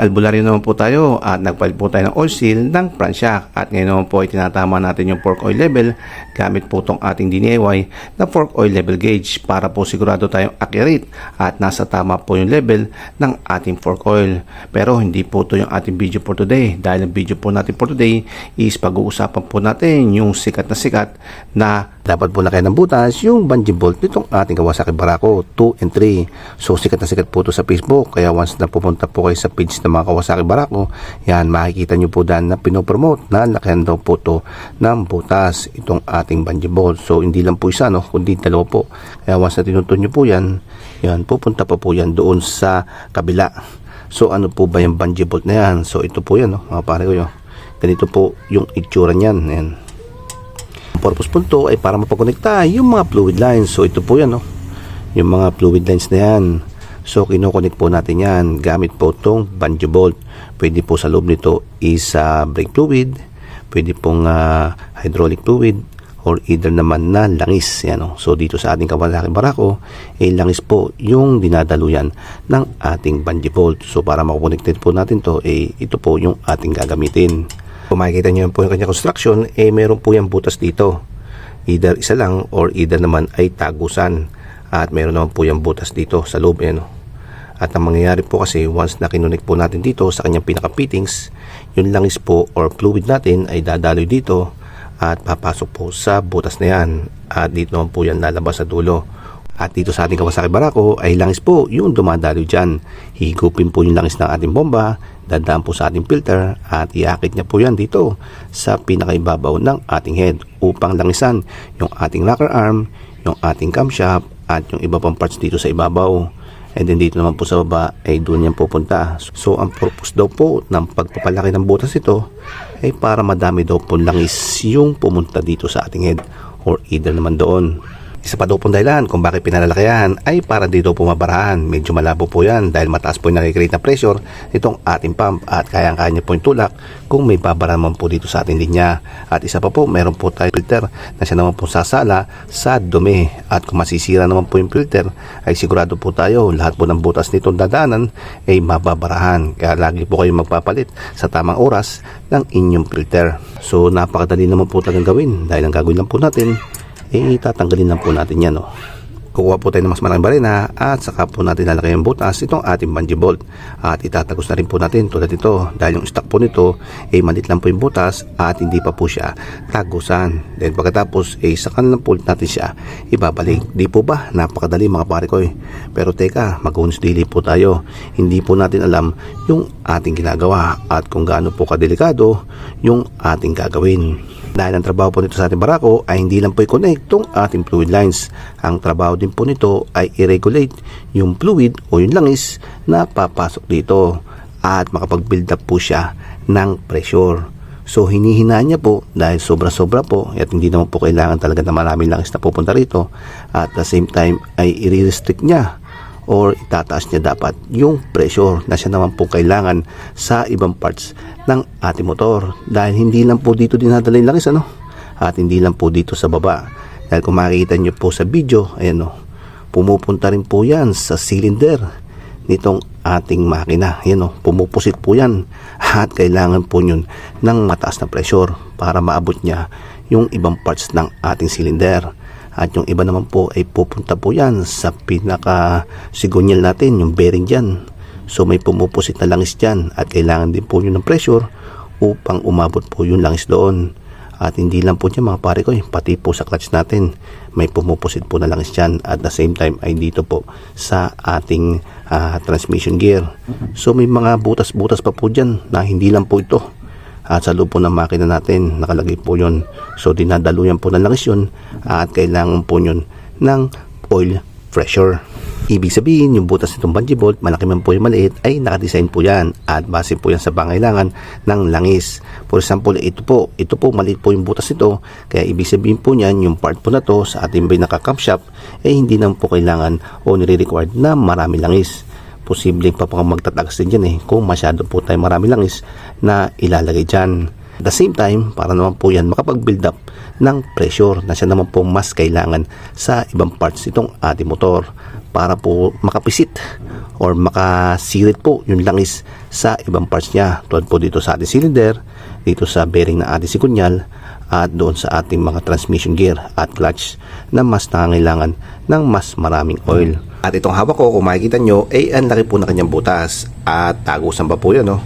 albularyo naman po tayo at nagpalit po tayo ng oil seal ng front shock at ngayon naman po ay tinatama natin yung fork oil level gamit po itong ating DIY na fork oil level gauge para po sigurado tayong accurate at nasa tama po yung level ng ating fork oil. Pero hindi po ito yung ating video for today dahil ang video po natin for today is pag-uusapan po natin yung sikat na sikat na dapat po na ng butas yung bungee bolt nitong ating Kawasaki Barako 2 and 3. So sikat na sikat po ito sa Facebook kaya once na pupunta po kayo sa page ng mga Kawasaki Barako, yan makikita nyo po dyan na pinopromote na lakihan daw po ito ng butas itong ating bungee bolt. So hindi lang po isa no, kundi dalawa po. Kaya once na tinutun nyo po yan, yan pupunta pa po yan doon sa kabila. So ano po ba yung bungee bolt na yan? So ito po yan no, mga pare ko yun. Ganito po yung itsura niyan. Yan. Ang purpose po ay para mapakonekta yung mga fluid lines. So ito po yan, no? yung mga fluid lines na yan. So kinoconnect po natin yan gamit po itong bungee bolt. Pwede po sa loob nito is uh, brake fluid, pwede pong uh, hydraulic fluid, or either naman na langis. Yan, no? So dito sa ating Kawasaki Barako, eh, langis po yung dinadaluyan ng ating bungee bolt. So para makakonected po natin to, eh, ito po yung ating gagamitin. Kung makikita nyo po yung kanya construction, eh meron po yung butas dito. Either isa lang or either naman ay tagusan. At meron naman po yung butas dito sa loob. Yan, no? At ang mangyayari po kasi once na kinunik po natin dito sa kanyang pinaka-fittings, yung langis po or fluid natin ay dadaloy dito at papasok po sa butas na yan. At dito naman po yan lalabas sa dulo. At dito sa ating Kawasaki Barako ay langis po yung dumadaloy dyan. Higupin po yung langis ng ating bomba, dadaan po sa ating filter at iakit niya po yan dito sa pinakaibabaw ng ating head upang langisan yung ating rocker arm, yung ating camshaft at yung iba pang parts dito sa ibabaw. And then dito naman po sa baba ay doon yan pupunta. So ang purpose daw po ng pagpapalaki ng butas ito ay para madami daw po langis yung pumunta dito sa ating head or either naman doon. Isa pa daw pong dahilan kung bakit pinalalakihan ay para dito pumabarahan. Medyo malabo po yan dahil mataas po yung nakikreate na pressure nitong ating pump at kayang-kaya po yung tulak kung may babara naman po dito sa ating linya. At isa pa po, meron po tayo filter na siya naman po sasala sa dumi. At kung masisira naman po yung filter ay sigurado po tayo lahat po ng butas nitong dadaanan ay mababarahan. Kaya lagi po kayong magpapalit sa tamang oras ng inyong filter. So napakadali naman po talagang gawin dahil ang gagawin lang po natin eh tatanggalin lang po natin yan no. Kukuha po tayo ng mas malaking barena at saka po natin lalagay yung butas itong ating bungee bolt. At itatagos na rin po natin tulad ito. Dahil yung stock po nito ay eh, malit lang po yung butas at hindi pa po siya tagusan. Then pagkatapos eh saka na lang po natin siya ibabalik. Di po ba? Napakadali mga pare ko eh. pero teka mag dili po tayo. Hindi po natin alam yung ating ginagawa at kung gaano po kadelikado yung ating gagawin. Dahil ang trabaho po nito sa ating barako ay hindi lang po i-connect itong ating fluid lines. Ang trabaho din po nito ay i-regulate yung fluid o yung langis na papasok dito at makapag-build up po siya ng pressure. So hinihinaan niya po dahil sobra-sobra po at hindi naman po kailangan talaga na maraming langis na pupunta rito. At the same time ay i-restrict niya or itataas niya dapat yung pressure na siya naman po kailangan sa ibang parts ng ating motor dahil hindi lang po dito dinadala yung langis ano at hindi lang po dito sa baba dahil kung makikita nyo po sa video ayan o pumupunta rin po yan sa cylinder nitong ating makina ayan o pumupusit po yan at kailangan po yun ng mataas na pressure para maabot niya yung ibang parts ng ating cylinder at yung iba naman po ay pupunta po yan sa pinaka sigonyal natin, yung bearing dyan. So may pumupusit na langis dyan at kailangan din po yun ng pressure upang umabot po yung langis doon. At hindi lang po dyan mga pare ko, eh, pati po sa clutch natin may pumupusit po na langis dyan. At the same time ay dito po sa ating ah, transmission gear. So may mga butas-butas pa po dyan na hindi lang po ito. At sa loob po ng makina natin nakalagay po yun. So dinadaluyan po ng langis yun at kailangan po yun ng oil pressure ibig sabihin yung butas nitong bungee bolt malaki man po yung maliit ay nakadesign po yan. At base po yan sa pangailangan ng langis. For example ito po ito po maliit po yung butas nito. Kaya ibig sabihin po niyan yung part po na to sa ating bay nakacamshaft ay hindi naman po kailangan o nire-required na marami langis. Posibleng pa pang magtatagas din dyan eh kung masyado po tayo marami langis na ilalagay dyan. At the same time, para naman po yan makapag-build up ng pressure na siya naman po mas kailangan sa ibang parts itong ating motor para po makapisit or makasirit po yung langis sa ibang parts niya. Tulad po dito sa ating cylinder, dito sa bearing na ating sikunyal, at doon sa ating mga transmission gear at clutch na mas nangangailangan ng mas maraming oil. At itong hawak ko, kung makikita nyo, ay ang laki po na kanyang butas at tagusan pa po yan, no?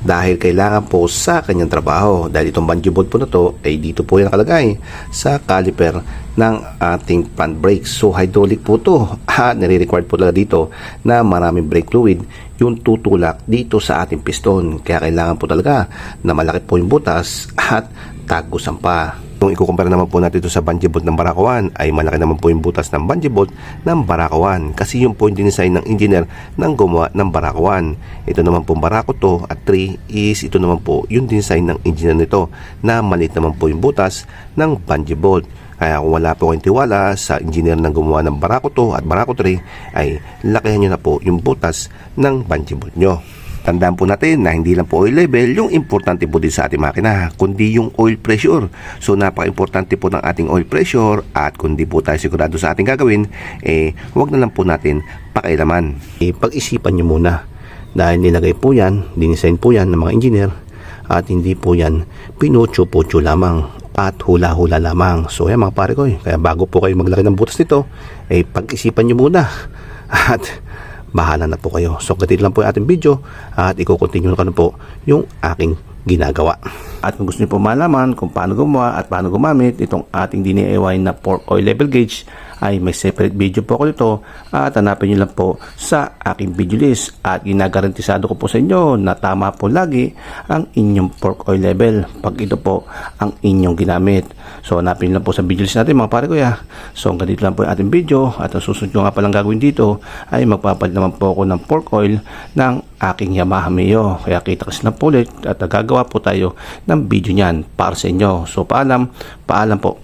dahil kailangan po sa kanyang trabaho dahil itong bungee bolt po na to ay dito po yan nakalagay sa caliper ng ating front brake so hydraulic po to. At nire-required po talaga dito na maraming brake fluid yung tutulak dito sa ating piston. Kaya kailangan po talaga na malaki po yung butas at tagusan pa kung ikukumpara naman po natin ito sa bungee bolt ng Barako 1 ay malaki naman po yung butas ng bungee bolt ng Barako 1 kasi yung po yung dinesign ng engineer ng gumawa ng Barako 1. Ito naman po Barako 2 at 3 is ito naman po yung design ng engineer nito na maliit naman po yung butas ng bungee bolt. Kaya kung wala po kayong tiwala sa engineer ng gumawa ng Barako 2 at Barako 3 ay lakihan nyo na po yung butas ng bungee bolt nyo. Tandaan po natin na hindi lang po oil level yung importante po din sa ating makina, kundi yung oil pressure. So napaka-importante po ng ating oil pressure at kundi po tayo sigurado sa ating gagawin, eh wag na lang po natin pakailaman. Eh, pag-isipan nyo muna dahil nilagay po yan, dinisign po yan ng mga engineer at hindi po yan pinutyo-putyo lamang at hula-hula lamang. So yan mga pare ko, eh, kaya bago po kayo maglaki ng butas nito, eh pag-isipan nyo muna at bahala na po kayo. So, ganito lang po yung ating video at i-continue ko na po yung aking ginagawa. At kung gusto niyo po malaman kung paano gumawa at paano gumamit itong ating DIY na pork oil level gauge ay may separate video po ako nito at hanapin niyo lang po sa aking video list at ginagarantisado ko po sa inyo na tama po lagi ang inyong pork oil level pag ito po ang inyong ginamit. So hanapin niyo lang po sa video list natin mga pare kuya. So ganito lang po yung ating video at ang susunod ko nga palang gagawin dito ay magpapalit naman po ako ng pork oil ng aking Yamaha Mio. Kaya kita kasi na po ulit at gagawa po tayo ng video niyan para sa inyo. So paalam, paalam po.